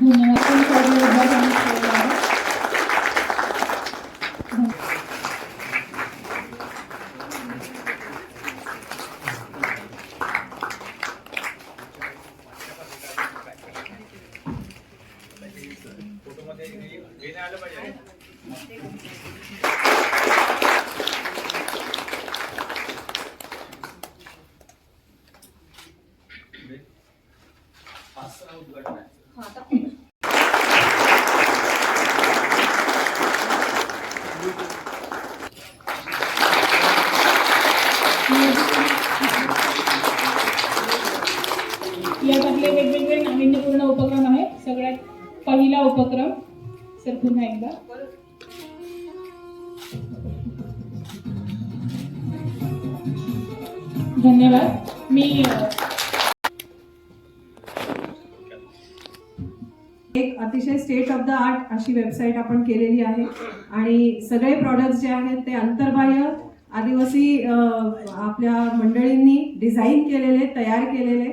Bunlara son kararı यामधले वेगवेगळे नाविन्यपूर्ण उपक्रम आहेत. सगळ्यात पहिला उपक्रम सर पुन्हा एकदा. धन्यवाद. मी एक अतिशय स्टेट ऑफ द आर्ट अशी वेबसाईट आपण केलेली आहे. आणि सगळे प्रॉडक्ट्स जे आहेत ते अंतर्बाह्य आदिवासी आपल्या मंडळींनी डिझाईन केलेले तयार केलेले.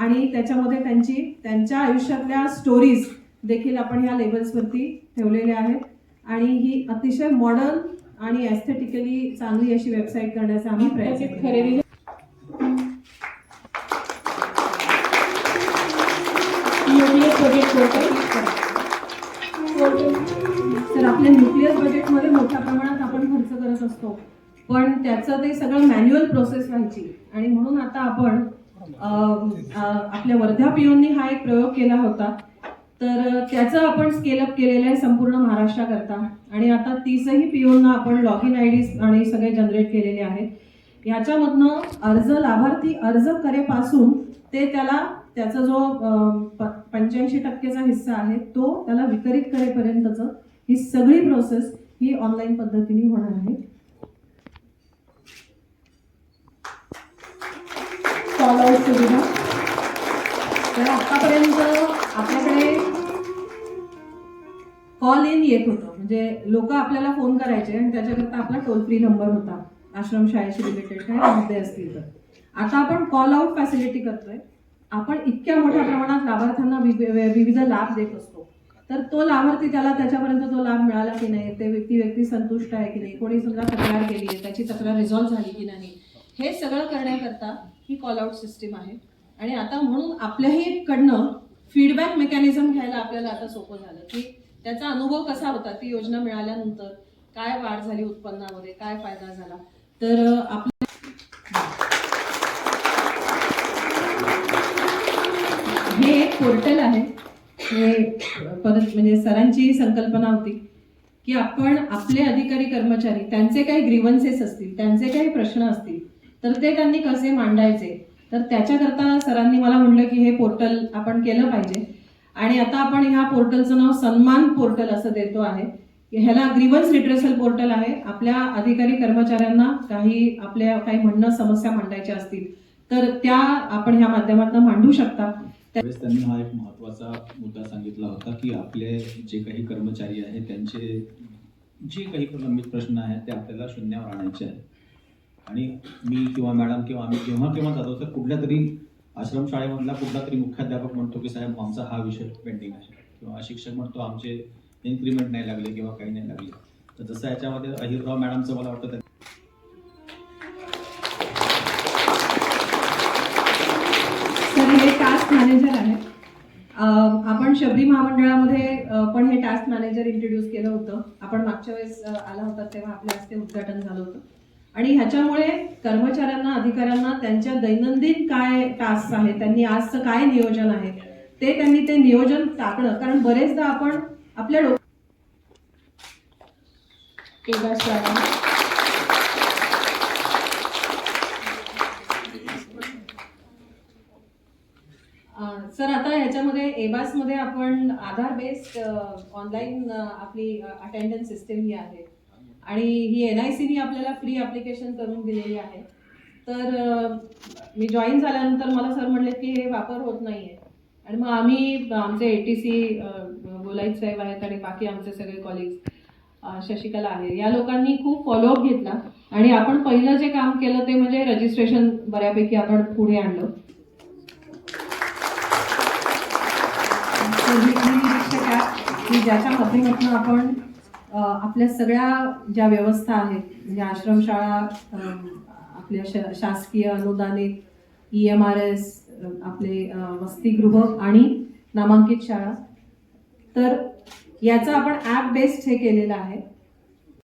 आणि त्याच्यामध्ये त्यांची त्यांच्या आयुष्यातल्या स्टोरीज देखील आपण ह्या लेबल्सवरती ठेवलेल्या आहेत. आणि ही अतिशय मॉडर्न आणि एस्थेटिकली चांगली अशी वेबसाईट करण्याचा आम्ही प्रयत्न. खरेदी तर आपल्या न्यूक्लिअस बजेटमध्ये मोठ्या प्रमाणात आपण खर्च करत असतो. पण त्याचं ते सगळं मॅन्युअल प्रोसेस व्हायची. आणि म्हणून आता आपण आपल्या वर्धा पिओननी हा एक प्रयोग केला होता. तर त्याचं आपण स्केलअप केलेलं आहे संपूर्ण महाराष्ट्राकरता. आणि आता तीसही पिओनना आपण लॉग इन आय डीज आणि सगळे जनरेट केलेले आहेत. ह्याच्यामधनं अर्ज लाभार्थी अर्ज करेपासून ते त्याला त्याचा जो पंच्याऐंशी टक्केचा हिस्सा आहे तो त्याला वितरित करेपर्यंतचं ही सगळी प्रोसेस ही ऑनलाईन पद्धतीने होणार आहे. कॉल आउट सुविधा तर आतापर्यंत आपल्याकडे कॉल इन येत होतं. म्हणजे लोक आपल्याला फोन करायचे आणि त्याच्याकरता आपला टोल फ्री नंबर होता. आश्रमशाळेशी रिलेटेड काय मुद्दे असतील तर. आता आपण कॉल आउट फॅसिलिटी करतोय. आपण इतक्या मोठ्या प्रमाणात लाभार्थ्यांना विविध लाभ देत असतो. तर तो लाभार्थी त्याला त्याच्यापर्यंत तो लाभ मिळाला की नाही? ते व्यक्ती व्यक्ती संतुष्ट आहे की नाही? कोणी समजा तक्रार केली आहे त्याची तक्रार रिझॉल्व्ह झाली की नाही? हे सगळं करण्याकरता ही कॉल आउट सिस्टीम आहे. आणि आता म्हणून आपल्याही कडनं फीडबॅक मेकॅनिझम घ्यायला आपल्याला आता सोपं झालं की त्याचा अनुभव कसा होता ती योजना मिळाल्यानंतर काय वाढ झाली उत्पन्नामध्ये काय फायदा झाला? तर आपल्या हे एक पोर्टल आहे. हे परत म्हणजे सरांची संकल्पना होती की आपण आपले अधिकारी कर्मचारी त्यांचे काही ग्रीवन्सेस असतील त्यांचे काही प्रश्न असतील तर ते त्यांनी कसे मांडायचे? तर त्याच्याकरता सरांनी मला म्हणलं की हे पोर्टल आपण केलं पाहिजे. आणि आता आपण ह्या पोर्टलचं नाव सन्मान पोर्टल असं देतो आहे. ह्याला ग्रीवन्स रिड्रेसल पोर्टल आहे. आपल्या अधिकारी कर्मचाऱ्यांना काही आपल्या काही म्हणणं समस्या मांडायच्या असतील तर त्या आपण ह्या माध्यमातून मांडू शकता. त्यावेळेस त्यांनी हा एक महत्त्वाचा मुद्दा सांगितला होता की आपले जे काही कर्मचारी आहेत त्यांचे जे काही प्रलंबित प्रश्न आहेत ते आपल्याला शून्यावर आणायचे आहेत. आणि मी किंवा मॅडम किंवा आम्ही जेव्हा केव्हा जातो तर कुठल्या तरी आश्रमशाळेमधला कुठला तरी मुख्याध्यापक म्हणतो की साहेब आमचा हा विषय पेंडिंग आहे. किंवा शिक्षक म्हणतो आमचे इन्क्रीमेंट नाही लागले किंवा काही नाही लागले. तर जसं याच्यामध्ये अहिरराव मॅडमचं मला वाटतं त्या- तर हे टास्क मॅनेजर आहे आपण शबरी महामंडळामध्ये पण हे टास्क मॅनेजर इंट्रोड्यूस केलं होतं. आपण मागच्या वेळेस आला होता तेव्हा आपल्या हस्ते उद्घाटन झालं होतं. आणि ह्याच्यामुळे कर्मचाऱ्यांना अधिकाऱ्यांना त्यांच्या दैनंदिन काय टास्क आहेत त्यांनी आजचं काय नियोजन आहे ते त्यांनी ते नियोजन टाकणं. कारण बरेचदा आपण आपल्या डोक्या सर आता ह्याच्यामध्ये एबासमध्ये आपण आधार बेस्ड ऑनलाईन आपली अटेंडन्स सिस्टीम ही आहे. आणि ही एन आय सीनी आपल्याला फ्री ॲप्लिकेशन करून दिलेली आहे. तर मी जॉईन झाल्यानंतर मला सर म्हणले की हे वापर होत नाही आहे आणि मग आम्ही आमचे ए टी सी गोलाईत साहेब आहेत आणि बाकी आमचे सगळे कॉलिग्स शशिकला आहे. या लोकांनी खूप फॉलोअप घेतला. आणि आपण पहिलं जे काम केलं ते म्हणजे रजिस्ट्रेशन बऱ्यापैकी आपण पुढे आणलं. की ज्याच्या माध्यमातून आपण आपल्या सगळ्या ज्या व्यवस्था आहेत म्हणजे आश्रमशाळा आपल्या श- शासकीय अनुदानित ई एम आर एस आपले वसतिगृह आणि नामांकित शाळा तर याचं आपण ॲप बेस्ड हे केलेलं आहे.